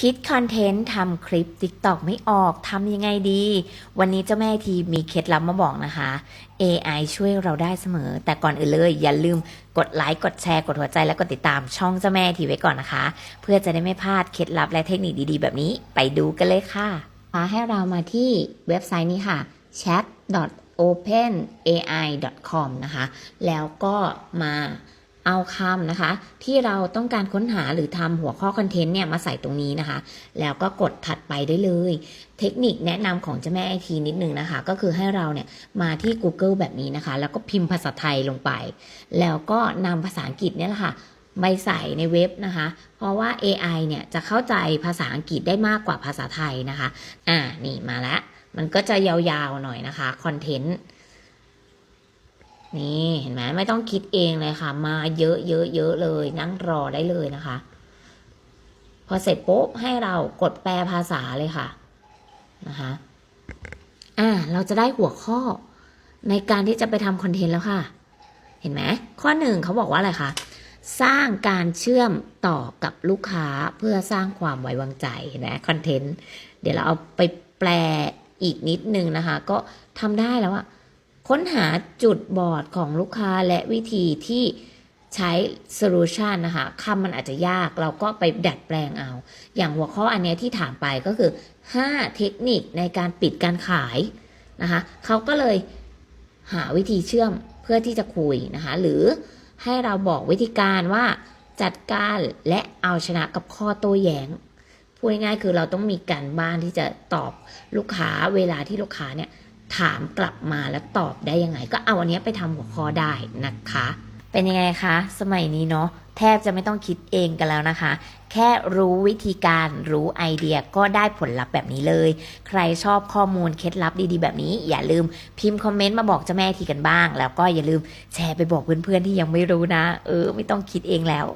คิดคอนเทนต์ทำคลิป TikTok ไม่ออกทำยังไงดี วันนี้เจ้าแม่ทีมีเคล็ดลับมาบอกนะคะ AI ช่วยเราได้เสมอ แต่ก่อนอื่นเลยอย่าลืมกดไลค์กดแชร์กดหัวใจและกดติดตามช่องเจ้าแม่ทีไว้ก่อนนะคะ เพื่อจะได้ไม่พลาดเคล็ดลับและเทคนิคดีๆ แบบนี้ไปดูกันเลยค่ะให้เรามาที่เว็บไซต์นี้ค่ะ chat.openai.com นะคะ แล้วก็มา เอาคำนะคะ ที่เราต้องการค้นหาหรือทำหัวข้อคอนเทนต์เนี่ยมาใส่ตรงนี้นะคะ แล้วก็กดถัดไปได้เลย เทคนิคแนะนำของเจ้าแม่ไอทีนิดนึงนะคะ ก็คือให้เราเนี่ยมาที่ Google แบบนี้นะคะ แล้วก็พิมพ์ภาษาไทยลงไป แล้วก็นำภาษาอังกฤษเนี่ยแหละค่ะไปใส่ในเว็บนะคะ เพราะว่า AI เนี่ยจะเข้าใจภาษาอังกฤษได้มากกว่าภาษาไทยนะคะ อ่านี่มาแล้ว มันก็จะยาวๆหน่อยนะคะคอนเทนต์ นี่เห็นไหมไม่ต้องคิดเองเลยค่ะ มาเยอะเยอะเยอะเลย นั่งรอได้เลยนะคะ พอเสร็จปุ๊บให้เรากดแปลภาษาเลยค่ะนะคะอ่าเราจะได้หัวข้อในการที่จะไปทำคอนเทนต์แล้วค่ะ เห็นไหมข้อหนึ่งเขาบอกว่าอะไรคะสร้างการเชื่อมต่อกับลูกค้าเพื่อสร้างความไว้วางใจเห็นไหมคอนเทนต์เดี๋ยวเราเอาไปแปลอีกนิดนึงนะคะ ก็ทำได้แล้วอะ ค้นหาจุดบอดของลูกค้าและวิธีที่ใช้โซลูชันนะคะคำมันอาจจะยากเราก็ไปดัดแปลงเอา อย่างหัวข้ออันเนี้ยที่ถามไปก็คือ 5 เทคนิคในการปิดการขายนะคะเขาก็เลยหาวิธีเชื่อมเพื่อที่จะคุยนะคะหรือให้เราบอกวิธีการว่าจัดการและเอาชนะกับข้อโต้แย้งพูดง่ายๆคือเราต้องมีการบ้านที่จะตอบลูกค้าเวลาที่ลูกค้าเนี่ย ถามกลับมาแล้วตอบได้ยังไง ก็เอาอันนี้ไปทำหัวข้อได้นะคะ เป็นยังไงคะ สมัยนี้เนาะแทบจะไม่ต้องคิดเองกันแล้วนะคะ แค่รู้วิธีการรู้ไอเดียก็ได้ผลลัพธ์แบบนี้เลย ใครชอบข้อมูลเคล็ดลับดีๆแบบนี้ อย่าลืมพิมพ์คอมเมนต์มาบอกเจ้าแม่ทีกันบ้าง แล้วก็อย่าลืมแชร์ไปบอกเพื่อนๆที่ยังไม่รู้นะ เออ ไม่ต้องคิดเองแล้ว